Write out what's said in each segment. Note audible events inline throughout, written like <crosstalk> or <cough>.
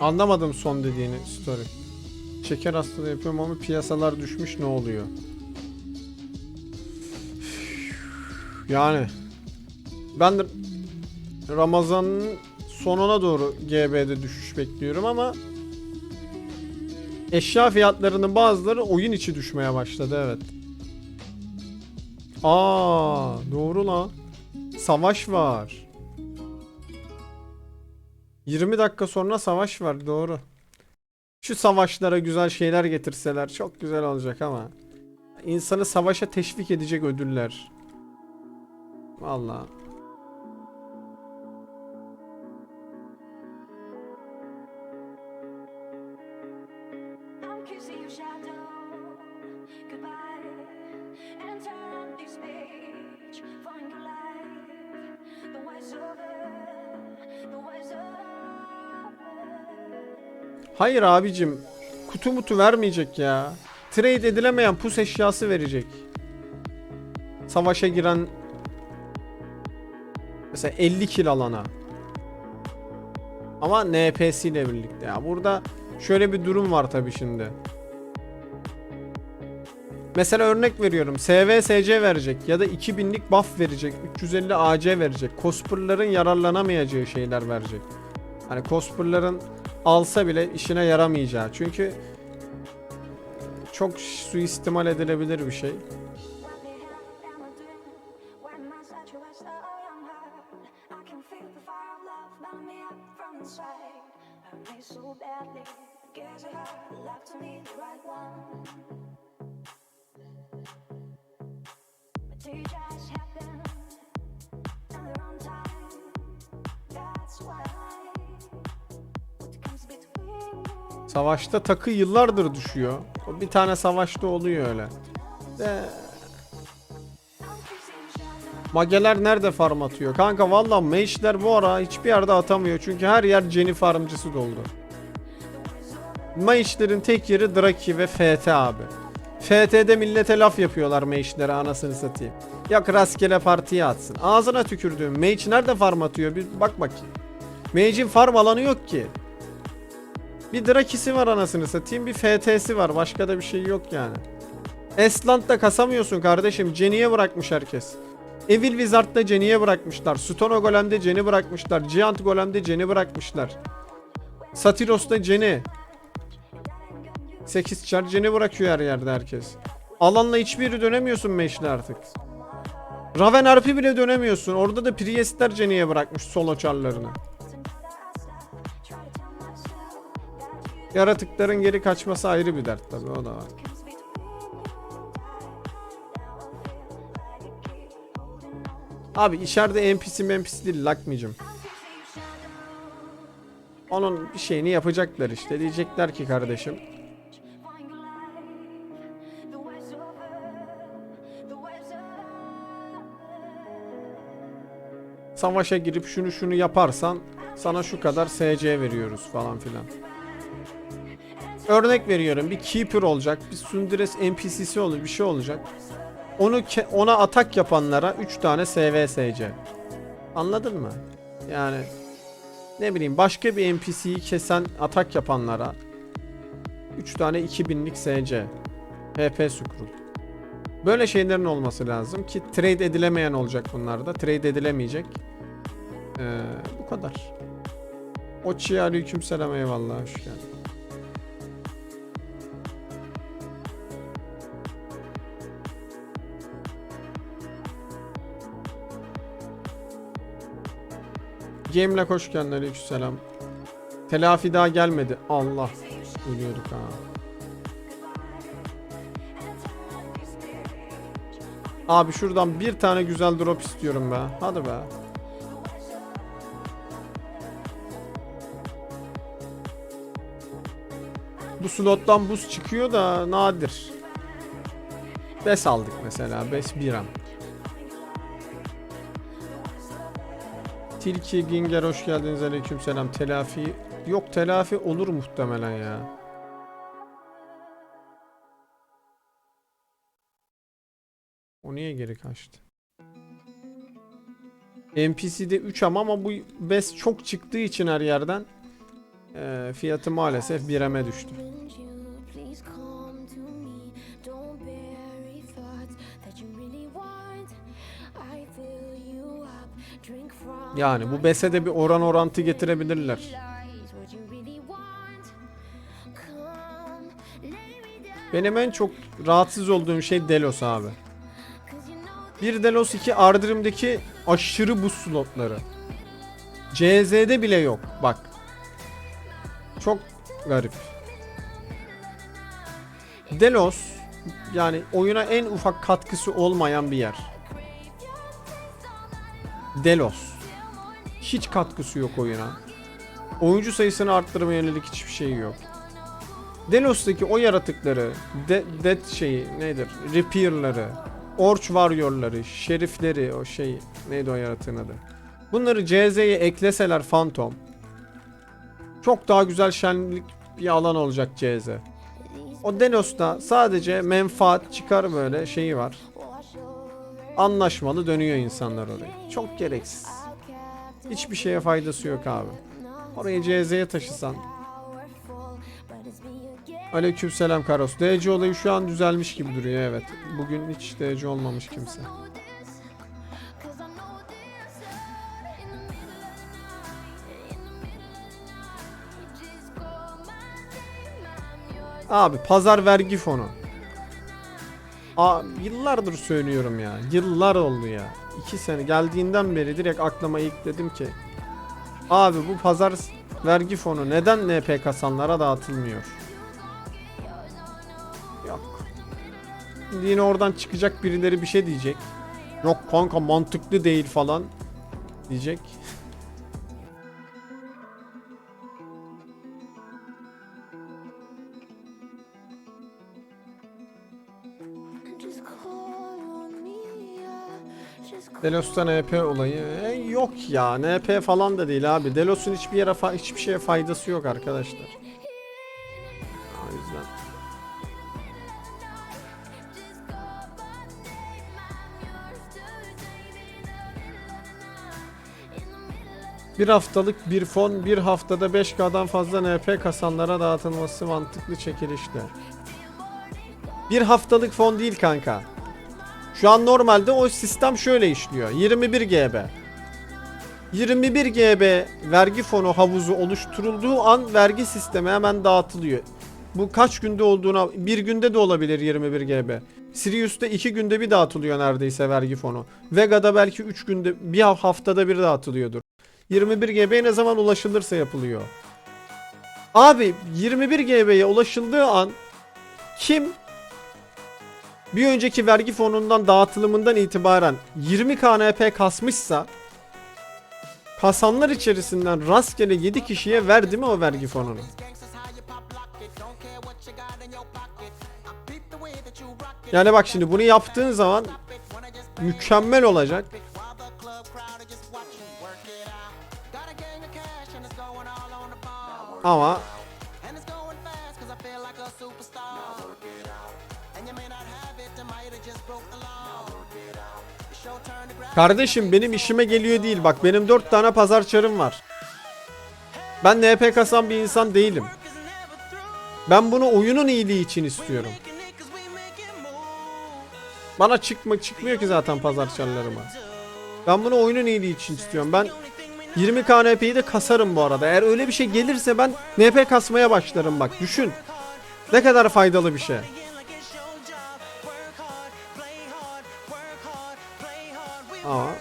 Anlamadım son dediğini story. Şeker hastalığı yapıyorum ama piyasalar düşmüş ne oluyor? Yani ben de Ramazan'ın sonuna doğru GB'de düşüş bekliyorum ama eşya fiyatlarının bazıları oyun içi düşmeye başladı evet. Aa doğru lan. Savaş var. 20 dakika sonra savaş var doğru. Şu savaşlara güzel şeyler getirseler çok güzel olacak ama insanı savaşa teşvik edecek ödüller. Vallahi. Hayır abicim. Kutu mutu vermeyecek ya. Trade edilemeyen pus eşyası verecek. Savaşa giren mesela 50 kill alana. Ama NPS ile birlikte ya. Burada şöyle bir durum var tabi şimdi. Mesela örnek veriyorum. SVSC verecek ya da 2000'lik buff verecek. 350 AC verecek. Cosplay'ların yararlanamayacağı şeyler verecek. Hani cosplay'ların alsa bile işine yaramayacağı. Çünkü çok suistimal edilebilir bir şey. Savaşta takı yıllardır düşüyor. O bir tane savaşta oluyor öyle. De. Mageler nerede farm atıyor? Kanka valla mage'ler bu ara hiçbir yerde atamıyor. Çünkü her yer Jenny farmcısı doldu. Mage'lerin tek yeri Draki ve FT abi. FT'de millete laf yapıyorlar mage'lere anasını satayım. Yok rastgele partiye atsın. Ağzına tükürdüğüm mage nerede farm atıyor? Bir bak bakayım. Mage'in farm alanı yok ki. Bir Draki'si var anasını satayım. Bir FT'si var. Başka da bir şey yok yani. Estland'da kasamıyorsun kardeşim. Jenny'e bırakmış herkes. Evil Wizard'da Jenny'e bırakmışlar. Stono Golem'de Jenny bırakmışlar. Giant Golem'de Jenny bırakmışlar. Satyros'ta Jenny. 8 çar Jenny bırakıyor her yerde herkes. Alanla hiçbiri dönemiyorsun Meş'le artık. Raven RP bile dönemiyorsun. Orada da Priestler Jenny'e bırakmış solo çarlarını. Yaratıkların geri kaçması ayrı bir dert tabii o da var. Abi içeride NPC NPC değil lakmayacağım. Onun bir şeyini yapacaklar işte. Diyecekler ki kardeşim. Savaşa girip şunu şunu yaparsan sana şu kadar SC veriyoruz falan filan. Örnek veriyorum bir Keeper olacak, bir Sundres NPC'si olur, bir şey olacak. Onu ona atak yapanlara 3 tane SVSC. Anladın mı? Yani ne bileyim başka bir NPC'yi kesen atak yapanlara 3 tane 2000'lik SC. HP Scroll. Böyle şeylerin olması lazım ki trade edilemeyen olacak bunlarda. Trade edilemeyecek. Ee, bu kadar. Oçi'ye aleyküm selam eyvallah hoş geldin. Game'le hoş geldin aleyküm selam. Telafi daha gelmedi. Allah. Ölüyorduk ha. Abi şuradan bir tane güzel drop istiyorum be. Hadi be. Bu slottan buz çıkıyor da nadir. Bes aldık mesela. Bes bir an. Tilki Ginger hoş geldiniz. Aleykümselam. Telafi yok telafi olur muhtemelen ya. O niye geri kaçtı? NPC'de 3 ama ama bu bes çok çıktığı için her yerden Ee, fiyatı maalesef bireme düştü. Yani bu bese de bir oran orantı getirebilirler. Benim en çok rahatsız olduğum şey Delos abi. Bir Delos 2 Ardrim'deki aşırı buz slotları. CZ'de bile yok bak. Çok garip. Delos yani oyuna en ufak katkısı olmayan bir yer. Delos. Hiç katkısı yok oyuna. Oyuncu sayısını arttırmaya yönelik hiçbir şey yok. Delos'taki o yaratıkları, de, Death şeyi nedir? Reaper'ları, Orch Warrior'ları, Şerifleri, o şey neydi o yaratığın adı? Bunları CZ'ye ekleseler Phantom. Çok daha güzel şenlik bir alan olacak CZ. O Delos'ta sadece menfaat çıkar böyle şeyi var. Anlaşmalı dönüyor insanlar oraya. Çok gereksiz. Hiçbir şeye faydası yok abi. Orayı CZ'ye taşısan. Aleykümselam Karos. DC olayı şu an düzelmiş gibi duruyor evet. Bugün hiç DC olmamış kimse. Abi pazar vergi fonu. Aa, yıllardır söylüyorum ya. Yıllar oldu ya. İki sene geldiğinden beri direkt aklıma ilk dedim ki. Abi bu pazar vergi fonu neden NP kasanlara dağıtılmıyor? Yok. Yine oradan çıkacak birileri bir şey diyecek. Yok kanka mantıklı değil falan diyecek. Delos'tan NP olayı e, yok ya. NP falan da değil abi. Delos'un hiçbir yere hiçbir şeye faydası yok arkadaşlar. O yüzden. Bir haftalık bir fon bir haftada 5K'dan fazla NP kasanlara dağıtılması mantıklı çekilişle. Bir haftalık fon değil kanka. Şu an normalde o sistem şöyle işliyor. 21 GB. 21 GB vergi fonu havuzu oluşturulduğu an vergi sistemi hemen dağıtılıyor. Bu kaç günde olduğuna bir günde de olabilir 21 GB. Sirius'ta 2 günde bir dağıtılıyor neredeyse vergi fonu. Vega'da belki 3 günde bir haftada bir dağıtılıyordur. 21 GB'ye ne zaman ulaşılırsa yapılıyor. Abi 21 GB'ye ulaşıldığı an kim bir önceki vergi fonundan dağıtılımından itibaren 20 KNP kasmışsa kasanlar içerisinden rastgele 7 kişiye verdi mi o vergi fonunu? Yani bak şimdi bunu yaptığın zaman mükemmel olacak. Ama Kardeşim benim işime geliyor değil. Bak benim 4 tane pazar çarım var. Ben NP kasan bir insan değilim. Ben bunu oyunun iyiliği için istiyorum. Bana çıkma çıkmıyor ki zaten pazar çarlarıma. Ben bunu oyunun iyiliği için istiyorum. Ben 20 KNP'yi de kasarım bu arada. Eğer öyle bir şey gelirse ben NP kasmaya başlarım bak. Düşün. Ne kadar faydalı bir şey. Ama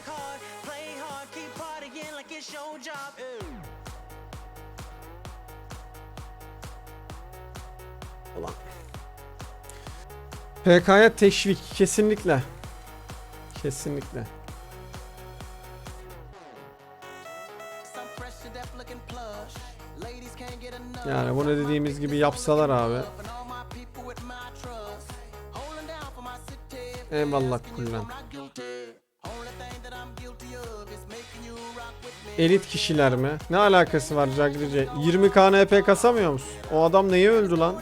Ulan. PK'ya teşvik kesinlikle. Kesinlikle. Yani bunu dediğimiz gibi yapsalar abi. Eyvallah kullan. elit kişiler mi? Ne alakası var Jagrice? 20 KNP kasamıyor musun? O adam neye öldü lan?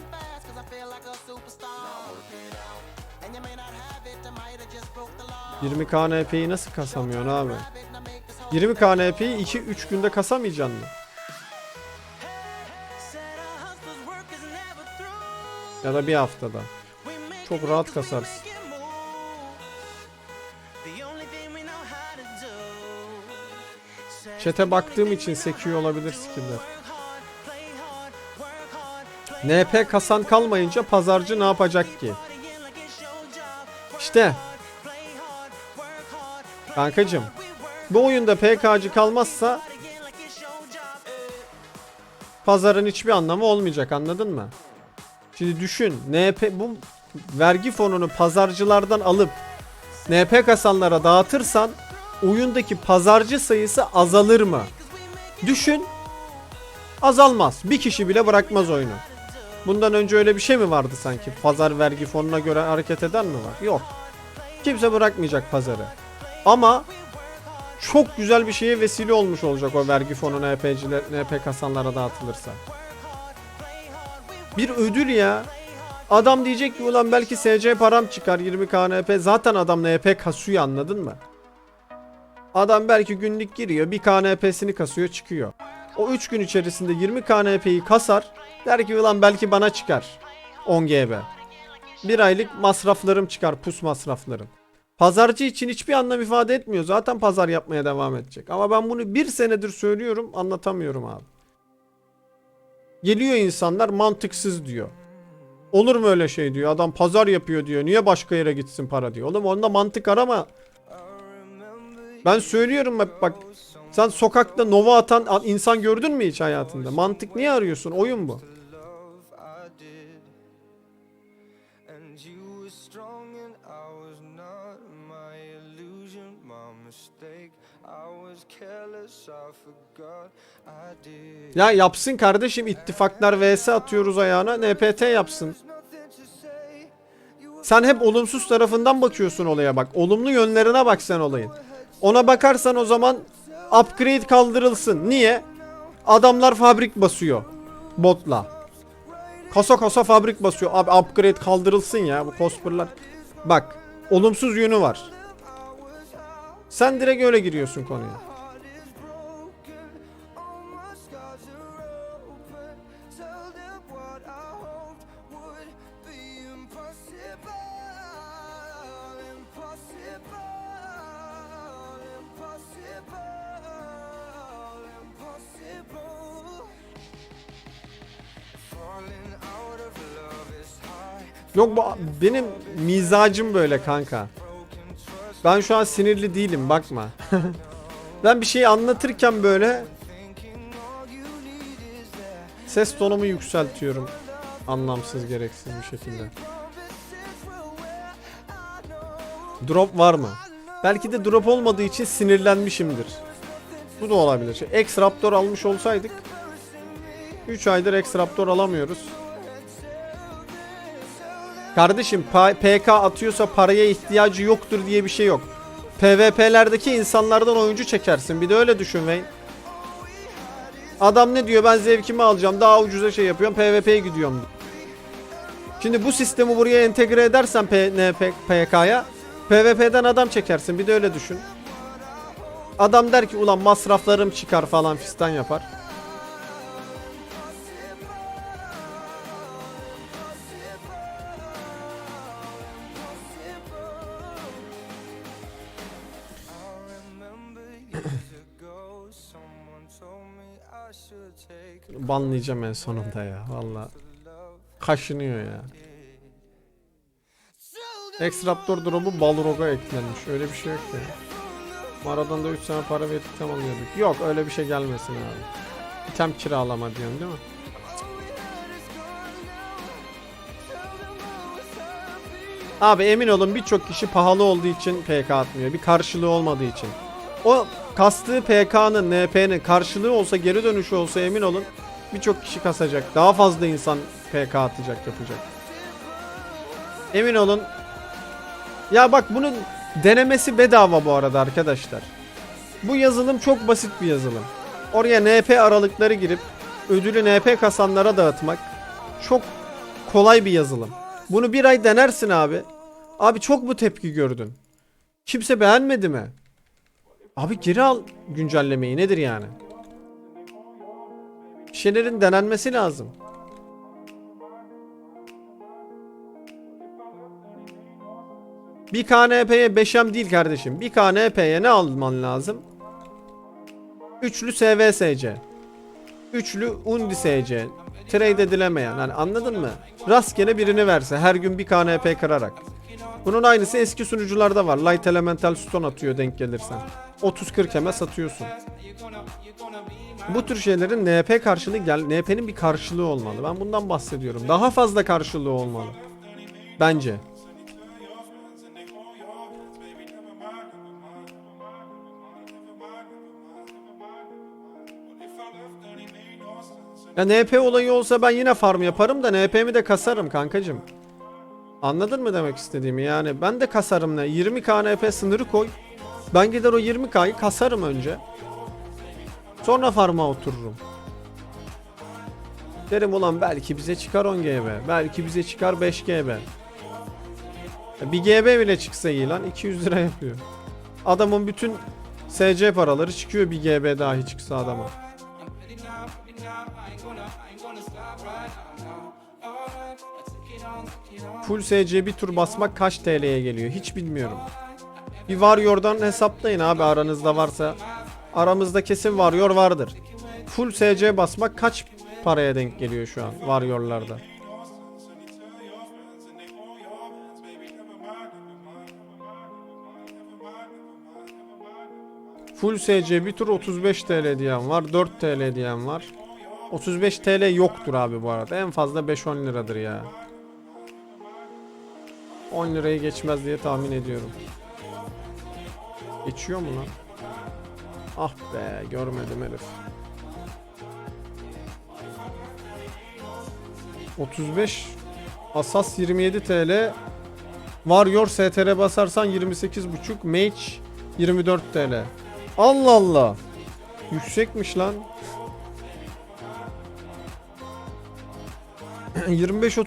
...20 KNP'yi nasıl kasamıyorsun abi? 20 KNP'yi 2-3 günde kasamayacaksın mı? Ya da bir haftada. Çok rahat kasarsın. Chat'e baktığım için sekiyor olabilir skill'ler. NP kasan kalmayınca pazarcı ne yapacak ki? İşte. Kankacım. Bu oyunda PK'cı kalmazsa pazarın hiçbir anlamı olmayacak anladın mı? Şimdi düşün NP bu vergi fonunu pazarcılardan alıp NP kasanlara dağıtırsan oyundaki pazarcı sayısı azalır mı? Düşün azalmaz. Bir kişi bile bırakmaz oyunu. Bundan önce öyle bir şey mi vardı sanki? Pazar vergi fonuna göre hareket eden mi var? Yok. Kimse bırakmayacak pazarı. Ama çok güzel bir şeye vesile olmuş olacak o vergi fonu NP kasanlara dağıtılırsa. Bir ödül ya. Adam diyecek ki ulan belki SC param çıkar 20 KNP. Zaten adam NP kasıyor anladın mı? Adam belki günlük giriyor bir KNP'sini kasıyor çıkıyor. O 3 gün içerisinde 20 KNP'yi kasar. Der ki ulan belki bana çıkar. 10 GB. Bir aylık masraflarım çıkar pus masraflarım. Pazarcı için hiçbir anlam ifade etmiyor. Zaten pazar yapmaya devam edecek. Ama ben bunu bir senedir söylüyorum anlatamıyorum abi. Geliyor insanlar mantıksız diyor. Olur mu öyle şey diyor. Adam pazar yapıyor diyor. Niye başka yere gitsin para diyor. Oğlum onda mantık arama. Ben söylüyorum bak bak. Sen sokakta nova atan insan gördün mü hiç hayatında? Mantık niye arıyorsun? Oyun bu. Ya yapsın kardeşim ittifaklar vs atıyoruz ayağına. NPT yapsın. Sen hep olumsuz tarafından bakıyorsun olaya bak. Olumlu yönlerine bak sen olayın. Ona bakarsan o zaman upgrade kaldırılsın. Niye? Adamlar fabrik basıyor. Botla. Kasa kasa fabrik basıyor. Abi upgrade kaldırılsın ya bu cosplay'lar. Bak olumsuz yönü var. Sen direkt öyle giriyorsun konuya. Yok bu benim mizacım böyle kanka. Ben şu an sinirli değilim bakma. <laughs> ben bir şey anlatırken böyle ses tonumu yükseltiyorum. Anlamsız gereksiz bir şekilde. Drop var mı? Belki de drop olmadığı için sinirlenmişimdir. Bu da olabilir. Şey, X Raptor almış olsaydık 3 aydır X Raptor alamıyoruz. Kardeşim PK atıyorsa paraya ihtiyacı yoktur diye bir şey yok. PvP'lerdeki insanlardan oyuncu çekersin. Bir de öyle düşün Wayne. Adam ne diyor ben zevkimi alacağım daha ucuza şey yapıyorum PvP'ye gidiyorum. Şimdi bu sistemi buraya entegre edersen PK'ya PvP'den adam çekersin bir de öyle düşün. Adam der ki ulan masraflarım çıkar falan fistan yapar. Banlayacağım en sonunda ya valla. Kaşınıyor ya. X Raptor drop'u Balrog'a eklenmiş. Öyle bir şey yok ya. Marathon'da 3 sene para verip item alıyorduk. Yok öyle bir şey gelmesin abi. İtem kiralama diyorsun değil mi? Abi emin olun birçok kişi pahalı olduğu için PK atmıyor. Bir karşılığı olmadığı için. O kastığı PK'nın, NP'nin karşılığı olsa, geri dönüşü olsa emin olun birçok kişi kasacak. Daha fazla insan PK atacak, yapacak. Emin olun. Ya bak bunun denemesi bedava bu arada arkadaşlar. Bu yazılım çok basit bir yazılım. Oraya NP aralıkları girip ödülü NP kasanlara dağıtmak çok kolay bir yazılım. Bunu bir ay denersin abi. Abi çok mu tepki gördün? Kimse beğenmedi mi? Abi geri al güncellemeyi nedir yani? şişelerin denenmesi lazım. Bir KNP'ye 5M değil kardeşim. Bir KNP'ye ne alman lazım? Üçlü SVSC. Üçlü Undi SC. Trade edilemeyen. Hani anladın mı? Rastgele birini verse her gün bir KNP kırarak. Bunun aynısı eski sunucularda var. Light Elemental Stone atıyor denk gelirsen. 30-40 eme satıyorsun. Bu tür şeylerin NP karşılığı gel NP'nin bir karşılığı olmalı. Ben bundan bahsediyorum. Daha fazla karşılığı olmalı. Bence. Ya NP olayı olsa ben yine farm yaparım da NP'mi de kasarım kankacım. Anladın mı demek istediğimi? Yani ben de kasarım ne? 20k NP sınırı koy. Ben gider o 20k'yı kasarım önce. Sonra farma otururum. Derim ulan belki bize çıkar 10 GB. Belki bize çıkar 5 GB. Bir GB bile çıksa iyi lan 200 lira yapıyor. Adamın bütün SC paraları çıkıyor bir GB dahi çıksa adama. Full SC bir tur basmak kaç TL'ye geliyor hiç bilmiyorum. Bir Warrior'dan hesaplayın abi aranızda varsa. Aramızda kesin Warrior vardır. Full SC basmak kaç paraya denk geliyor şu an Warrior'larda? Full SC bir tur 35 TL diyen var, 4 TL diyen var. 35 TL yoktur abi bu arada. En fazla 5-10 liradır ya. 10 lirayı geçmez diye tahmin ediyorum. Geçiyor mu lan? Ah be görmedim herif. 35 Asas 27 TL Warrior STR basarsan 28.5 Mage 24 TL Allah Allah Yüksekmiş lan <clears throat> 25-30